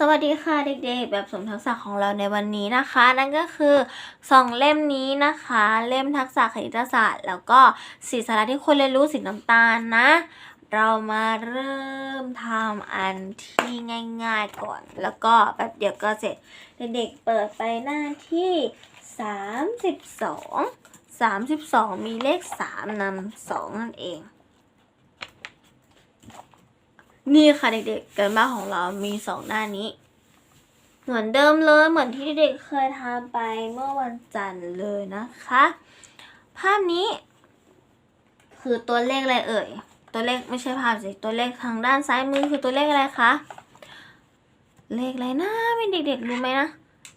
สวัสดีค่ะเด็กๆ แบบสมทักษะของเราในวันนี้นะคะ นั่นก็คือสองเล่มนี้นะคะ เล่มทักษะคณิตศาสตร์ แล้วก็สีสาระที่ควรเรียนรู้สีน้ำตาลนะ เรามาเริ่มทำอันที่ง่ายๆก่อน แล้วก็แป๊บเดียวก็เสร็จ เด็กๆเปิดไปหน้าที่ 32 32 มีเลข 3นำ2นั่นเอง นี่ค่ะเด็กๆกันบ้านของเรามีสองหน้านี้ เหมือนเดิมเลยเหมือนที่เด็กๆเคยทำไปเมื่อวันจันทร์เลยนะคะ ภาพนี้ คือตัวเลขอะไรเอ่ย ตัวเลขไม่ใช่ภาพสิตัวเลขทางด้านซ้ายมือคือตัวเลขอะไรคะเลขอะไรนะไม่เด็กๆรู้ไหมนะ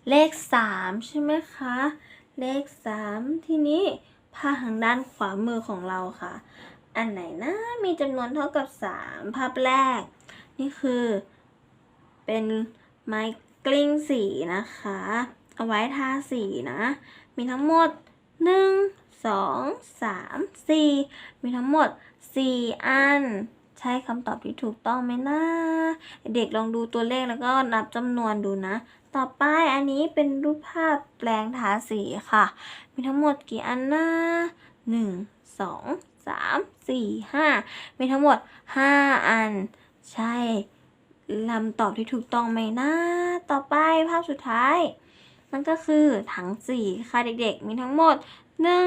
เลขสามใช่ไหมคะ เลขสามทีนี้ภาพทางด้านขวามือของเราค่ะ อันไหนนะมีจำนวนเท่ากับ 3 ภาพแรก นี่คือ เป็นไม้กลิ้งสีนะคะ เอาไว้ทาสีนะ มีทั้งหมด 1 2 3 4 มีทั้งหมด 4 อัน ใช่คำตอบที่ถูกต้องไหมนะเด็กลองดูตัวเลขแล้วก็นับจำนวนดูนะ ต่อไปอันนี้เป็นรูปภาพแปลงทาสีค่ะ มีทั้งหมดกี่อันนะหนึ่งสองามสี่ห้ามีทั้งหมดห้าอัน ใช่ลำตอบที่ถูกต้องไหมนะ ต่อไปภาพสุดท้าย นั่นก็คือถังสีค่ะเด็กๆ มีทั้งหมดหนึ่ง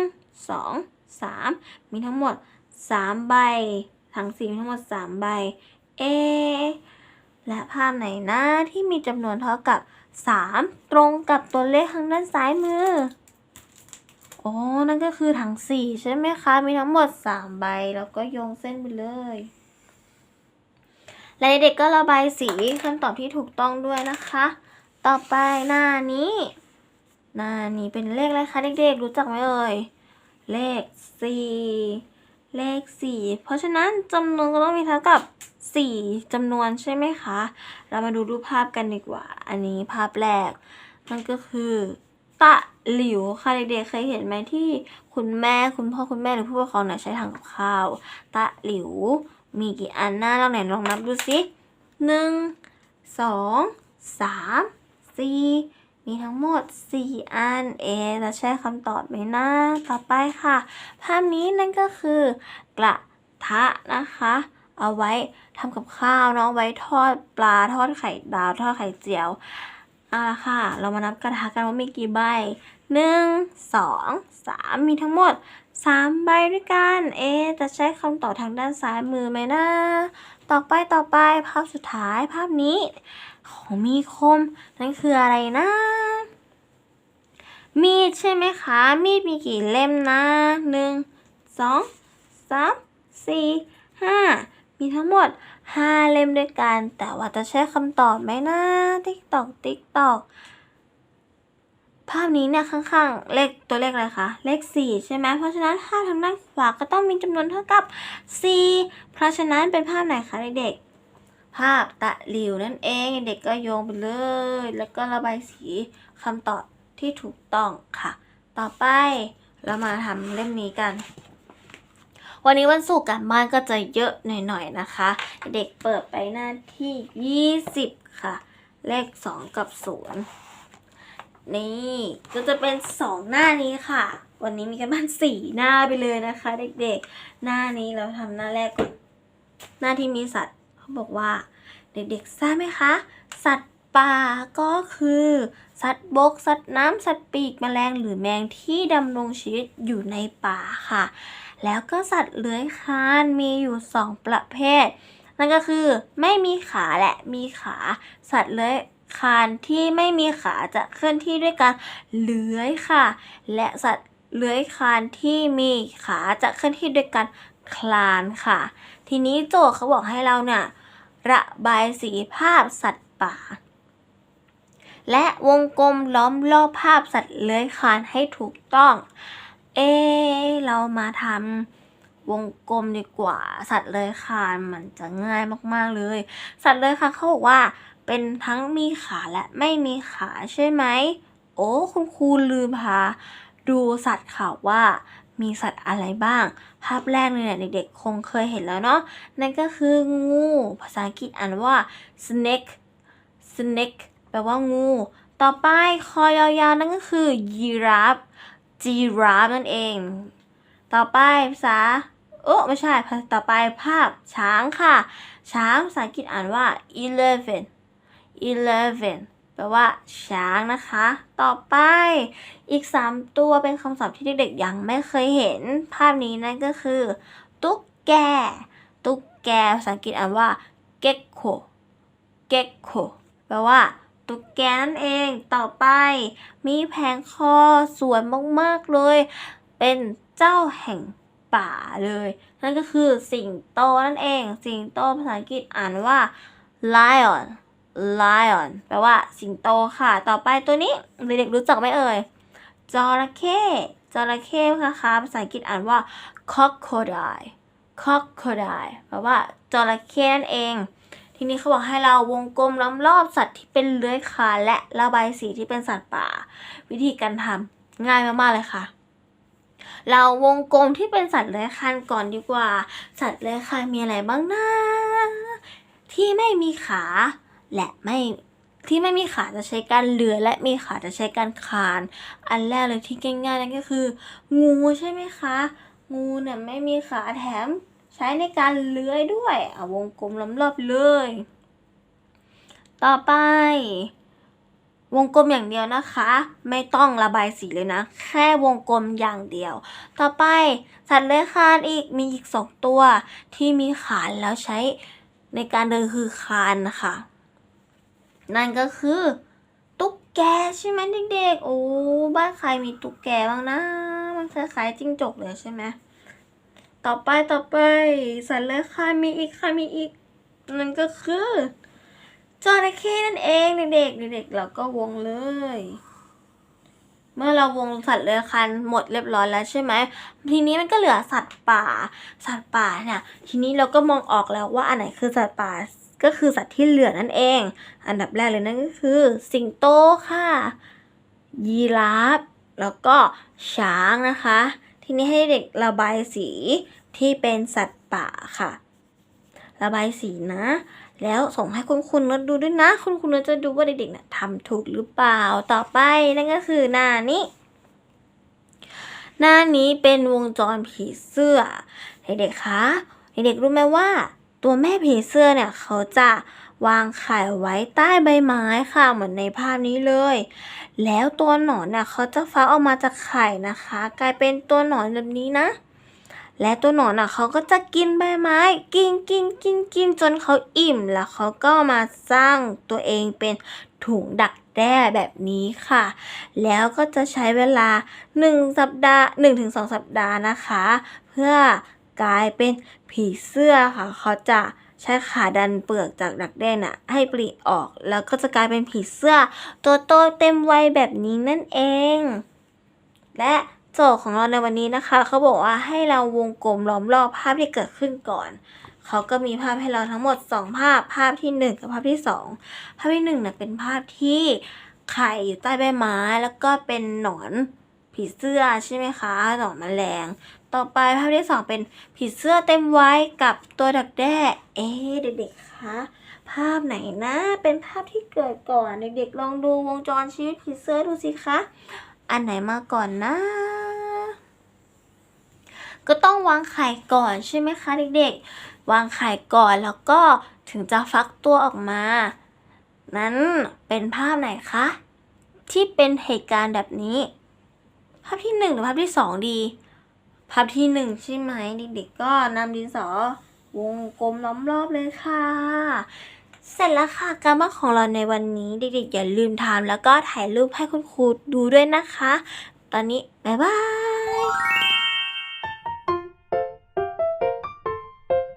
สองสามมีทั้งหมดสามใบ ถังสีมีทั้งหมดสามใบ เอ และภาพไหนนะที่มีจำนวนเท่ากับ3ตรงกับตัวเลขทางด้านซ้ายมือ โอ้นั่นก็คือถังสี่ใช่ไหมคะ มีทั้งหมด3ใบ แล้วก็โยงเส้นไปเลย และเด็กก็ระบายสีคำตอบที่ถูกต้องด้วยนะคะ ต่อไปหน้านี้ หน้านี้เป็นเลขอะไรคะเด็กๆ รู้จักไหมเอ่ย เลขสี่เลขสี่ เพราะฉะนั้นจำนวนก็ต้องมีเท่ากับสี่จำนวนใช่ไหมคะ เรามาดูรูปภาพกันดีกว่า อันนี้ภาพแรก นั่นก็คือ ตะหลิวค่ะเด็กๆเคยเห็นไหมที่คุณแม่คุณพ่อคุณแม่หรือผู้ปกครองเนี่ยใช้ทำกับข้าว ตะหลิว มีกี่อันหน้าเราไหนลองนับดูสิหนึ่งสองสามสี่มีทั้งหมดสี่อัน เอจะใช่คำตอบไหมนะ ต่อไปค่ะ ภาพนี้นั่นก็คือกระทะนะคะ เอาไว้ทำกับข้าวเนาะเอาไว้ทอดปลาทอดไข่ดาวทอดไข่เจียว เอาละค่ะ เรามานับกระทะกันว่ามีกี่ใบหนึ่งสองสามมีทั้งหมดสามใบด้วยกัน เอ จะใช้คำตอบทางด้านซ้ายมือไหมนะ ต่อไปต่อไปภาพสุดท้ายภาพนี้ ของมีคม นั่นคืออะไรนะ มีดใช่ไหมคะ มีดมีกี่เล่มนะหนึ่งสองสามสี่ห้า มีทั้งหมดห้าเล่มด้วยกัน แต่ว่าจะใช้คำตอบไหมนะติ๊กตอกติ๊กตอกภาพนี้เนี่ยข้างๆ เลขตัวเลขอะไรคะ เลขสี่ใช่ไหมเพราะฉะนั้นถ้าทางด้านขวาก็ต้องมีจำนวนเท่ากับสี่เพราะฉะนั้นเป็นภาพไหนคะเด็กๆภาพตะหลิวนั่นเองเด็กก็โยงไปเลย แล้วก็ระบายสีคำตอบที่ถูกต้องค่ะ ต่อไปเรามาทำเล่มนี้กัน วันนี้วันศุกร์การบ้านก็จะเยอะหน่อยๆนะคะ เด็กเปิดไปหน้าที่ 20 ค่ะ เลข 2 กับ 0 นี่ก็จะเป็น 2 หน้านี้ค่ะ วันนี้มีกันบ้าน 4 หน้าไปเลยนะคะ เด็กๆ หน้านี้เราทำหน้าแรกก่อนหน้าที่มีสัตว์เขาบอกว่า เด็กๆทราบไหมคะ สัตว์ ป่าก็คือ สัตว์บก สัตว์น้ำสัตว์ปีกแมลงหรือแมงที่ดำรงชีวิตอยู่ในป่าค่ะ แล้วก็สัตว์เลื้อยคลานมีอยู่สองประเภท นั่นก็คือไม่มีขาและมีขา สัตว์เลื้อยคลานที่ไม่มีขาจะเคลื่อนที่ด้วยการเลื้อยค่ะ และสัตว์เลื้อยคลานที่มีขาจะเคลื่อนที่ด้วยการคลานค่ะ ทีนี้โจทย์เขาบอกให้เราเนี่ยระบายสีภาพสัตว์ป่า และวงกลมล้อมรอบภาพสัตว์เลื้อยคลานให้ถูกต้อง เอ เรามาทำวงกลมดีกว่า สัตว์เลื้อยคลานมันจะง่ายมากๆเลย สัตว์เลื้อยคลานเขาบอกว่า เป็นทั้งมีขาและไม่มีขาใช่ไหม โอ้คุณครูลืมพาดูสัตว์ค่ะว่ามีสัตว์อะไรบ้าง ภาพแรกเนี่ยเด็กๆ คงเคยเห็นแล้วเนาะนั่นก็คืองู ภาษาอังกฤษอ่านว่า snake snake ปลว่างู ต่อไปคอยาวๆนั่นก็คือ giraffe giraffe นั่นเอง ต่อไปภาษาเออไม่ใช่ ต่อไปภาพช้างค่ะ ช้างภาษาอังกฤษอ่านว่า eleven eleven แปลว่าช้างนะคะ ต่อไปอีก 3 ตัวเป็นคำศัพท์ที่เด็กๆยังไม่เคยเห็น ภาพนี้นั่นก็คือ ตุ๊กแก ตุ๊กแกภาษาอังกฤษอ่านว่า gecko gecko แปลว่า ตุ๊กแกนั่นเองต่อไป มีแผงคอสวยมากๆเลย เป็นเจ้าแห่งป่าเลย นั่นก็คือสิงโตนั่นเอง สิงโตภาษาอังกฤษอ่านว่า lion lion แปลว่าสิงโตค่ะ ต่อไปตัวนี้เด็กๆรู้จักไหมเอ่ยจระเข้จระเข้นะคะภาษาอังกฤษอ่านว่า crocodile crocodile แปลว่าจระเข้นั่นเอง ทีนี้เขาบอกให้เราวงกลมล้อมรอบสัตว์ที่เป็นเลื้อยคานและระบายสีที่เป็นสัตว์ป่า วิธีการทำง่ายมากๆเลยค่ะ เราวงกลมที่เป็นสัตว์เลื้อยคานก่อนดีกว่า สัตว์เลื้อยคานมีอะไรบ้างนะที่ไม่มีขาและไม่ที่ไม่มีขาจะใช้การเลื้อยและมีขาจะใช้การคาน อันแรกเลยที่ง่ายๆนั่นก็คือ งูใช่ไหมคะ งูเนี่ยไม่มีขาแถม ใช้ในการเลื้อยด้วยเอาวงกลมล้อมรอบเลย ต่อไป วงกลมอย่างเดียวนะคะ ไม่ต้องระบายสีเลยนะ แค่วงกลมอย่างเดียว ต่อไปสัตว์เลื้อยคลานอีกมีอีกสองตัว ที่มีขาแล้วใช้ในการเดินคือคานนะคะนั่นก็คือตุ๊กแกใช่ไหมเด็กๆ โอ้บ้านใครมีตุ๊กแกบ้างนะ มันคล้ายๆจิ้งจกเลยใช่ไหม ต่อไปต่อไปสัตว์เลื้อยคลานมีอีกค่ะมีอีก นั่นก็คือจระเข้นั่นเองเด็กๆเด็กๆเราก็วงเลย เมื่อเราวงสัตว์เลื้อยคลานหมดเรียบร้อยแล้วใช่ไหมทีนี้มันก็เหลือสัตว์ป่า สัตว์ป่าเนี่ยทีนี้เราก็มองออกแล้วว่าอันไหนคือสัตว์ป่าก็คือสัตว์ที่เหลือนั่นเอง อันดับแรกเลยนั่นก็คือ สิงโตค่ะ ยีราฟ แล้วก็ช้างนะคะ ทีนี้ให้เด็กระบายสีที่เป็นสัตว์ป่าค่ะ ระบายสีนะ แล้วส่งให้คุณคุณนดดูด้วยนะ คุณคุณนดจะดูว่าเด็กๆนะทำถูกหรือเปล่าต่อไปนั่นก็คือหน้านี้ หน้านี้เป็นวงจรผีเสื้อเด็กๆคะเด็กๆรู้ไหมว่า ตัวแม่ผีเสื้อเนี่ยเขาจะ วางไข่ไว้ใต้ใบไม้ค่ะเหมือนในภาพนี้เลย แล้วตัวหนอนน่ะเขาจะฟักออกมาจากไข่นะคะ กลายเป็นตัวหนอนแบบนี้นะ และตัวหนอนอะเขาก็จะกินใบไม้ กินกินกินกินจนเขาอิ่มแล้วเขาก็มาสร้างตัวเองเป็นถุงดักแด้แบบนี้ค่ะ แล้วก็จะใช้เวลา 1 สัปดาห์ 1-2 สัปดาห์นะคะ เพื่อกลายเป็นผีเสื้อค่ะ เขาจะ ใช้ขาดันเปลือกจากดักแด้น่ะ ให้ปลีออกแล้วก็จะกลายเป็นผีเสื้อ ตัวโตเต็มวัยแบบนี้นั่นเอง และโจทย์ของเราในวันนี้นะคะ เขาบอกว่าให้เราวงกลมล้อมรอบภาพที่เกิดขึ้นก่อน เขาก็มีภาพให้เราทั้งหมด 2 ภาพ ภาพที่ 1 กับภาพที่ 2 ภาพที่1เนี่ยเป็นภาพที่ไข่อยู่ใต้ใบไม้แล้วก็เป็นหนอน ผีเสื้อใช่ไหมคะหนอนแมลง ต่อไปภาพที่2เป็นผีเสื้อเต็มไวัยกับตัวดักแด้ เอ๊เด็กๆคะภาพไหนนะ เป็นภาพที่เกิดก่อนเด็กๆลองดูวงจรชีวิตผีเสื้อดูสิคะ อันไหนมาก่อนนะ ก็ต้องวางไข่ก่อนใช่ไหมคะเด็กๆ วางไข่ก่อนแล้วก็ถึงจะฟักตัวออกมา นั้นเป็นภาพไหนคะ ที่เป็นเหตุการณ์แบบนี้ ภาพที่หนึ่งหรือภาพที่สองดี ภาพที่หนึ่งใช่ไหมเด็กๆก็นำดินสอวงกลมล้อมรอบเลยค่ะ เสร็จแล้วค่ะการบ้านของเราในวันนี้เด็กๆอย่าลืมทำแล้วก็ถ่ายรูปให้คุณครูดูด้วยนะคะ ตอนนี้ บ๊ายบาย